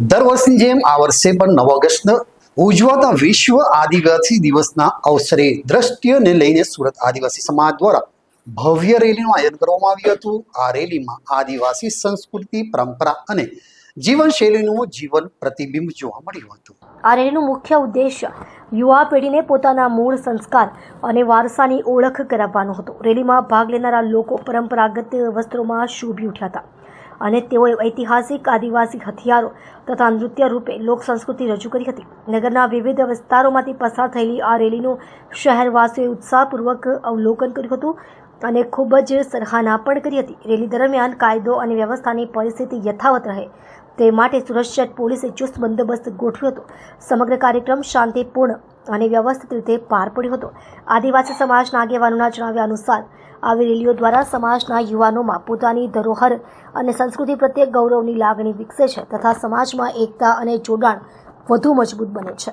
દર વર્ષની જેમ આ વર્ષે પણ નવ ઓગસ્ટ ઉજવાતા વિશ્વ આદિવાસી દિવસના અવસરે દ્રષ્ટિને લઈને સુરત આદિવાસી સમાજ દ્વારા ભવ્ય રેલીનું આયોજન કરવામાં આવ્યું હતું. આ રેલીમાં આદિવાસી સંસ્કૃતિ, પરંપરા અને જીવનશૈલીનું જીવન પ્રતિબિંબ જોવા મળ્યું હતું. આ રેલીનું મુખ્ય ઉદ્દેશ્ય યુવા પેઢીને પોતાના મૂળ સંસ્કાર અને વારસાની ઓળખ કરાવવાનો હતો. રેલીમાં ભાગ લેનારા લોકો પરંપરાગત વસ્ત્રોમાં શોભી ઉઠ્યા હતા. અને તેઓએ ઐતિહાસિક, આદિવાસી હથિયારો તથા નૃત્ય રૂપે લોક સંસ્કૃતિ રજૂ કરી હતી. નગરના વિવિધ વિસ્તારોમાંથી પસાર થયેલી આ રેલીનું શહેરવાસીઓએ ઉત્સાહપૂર્વક અવલોકન કર્યું હતું અને ખૂબ જ સરાહના પણ કરી હતી. રેલી દરમિયાન કાયદો અને વ્યવસ્થાની પરિસ્થિતિ યથાવત રહે તે માટે સુરક્ષિત પોલીસે ચુસ્ત બંદોબસ્ત ગોઠવ્યો હતો. સમગ્ર કાર્યક્રમ શાંતિપૂર્ણ અને વ્યવસ્થિત રીતે પાર પડ્યો હતો. આદિવાસી સમાજના આગેવાનોના જણાવ્યા અનુસાર, આવી રેલીઓ દ્વારા સમાજના યુવાનોમાં પોતાની ધરોહર અને સંસ્કૃતિ પ્રત્યે ગૌરવની લાગણી વિકસે છે તથા સમાજમાં એકતા અને જોડાણ વધુ મજબૂત બને છે.